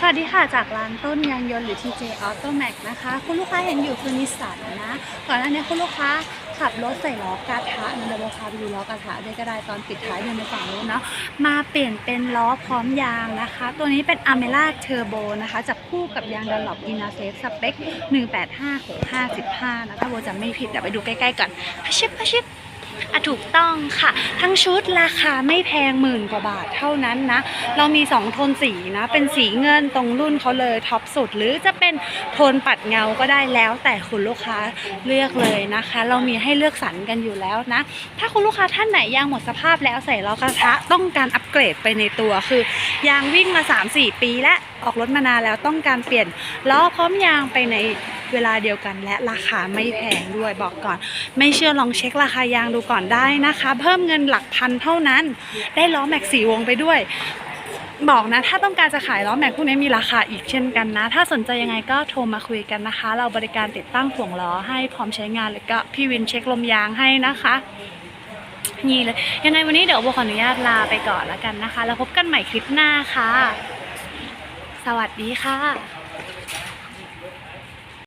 สวัสดีค่ะ จากร้านต้นยางยนต์หรือ TJ Auto Max นะคะ คุณลูกค้าเห็นอยู่คือนิสสันนะ ก่อนหน้านี้คุณลูกค้าขับรถใส่ล้อกระทะนะเดี๋ยวเราพาไปดูล้อกระทะด้วยก็ได้ตอนปิดท้ายเดินไปฝั่งนู้นเนาะมาเปลี่ยนเป็นล้อพร้อมยางนะคะ ตัวนี้เป็น a m e l a Turbo นะคะจับคู่กับยางดันหลบ i n a s a f e สเปค 185ของ55นะถ้าโบจะไม่ผิดเดี๋ยวไปดูใกล้ๆก่อนพะชิบพะชิบ อะถูกต้องค่ะ ทั้งชุดราคาไม่แพงหมื่นกว่าบาทเท่านั้นนะ เรามี 2 โทนสีนะ เป็นสีเงินตรงรุ่นเขาเลยท็อปสุด หรือจะเป็นโทนปัดเงาก็ได้แล้ว แต่คุณลูกค้าเลือกเลยนะคะ เรามีให้เลือกสรรกันอยู่แล้วนะ ถ้าคุณลูกค้าท่านไหนยางหมดสภาพแล้วใส่ล้อกระทะต้องการอัปเกรดไปในตัวคือยางวิ่งมา 3-4 ปีและออกรถมานานแล้วต้องการเปลี่ยนล้อพร้อมยางไปใน เวลาเดียวกันและราคาไม่แพงด้วยบอกก่อน ไม่เชื่อลองเช็คราคายางดูก่อนได้นะคะ เพิ่มเงินหลักพันเท่านั้น ได้ล้อแม็กสีวงไปด้วย บอกนะ ถ้าต้องการจะขายล้อแม็กพวกนี้มีราคาอีกเช่นกันนะ ถ้าสนใจยังไงก็โทรมาคุยกันนะคะ เราบริการติดตั้งถ่วงล้อให้พร้อมใช้งานเลยก็พี่วินเช็คลมยางให้นะคะนี่เลยยังไงวันนี้เดี๋ยวโบขออนุญาตลาไปก่อนแล้วกันนะคะ แล้วพบกันใหม่คลิปหน้าค่ะ สวัสดีค่ะ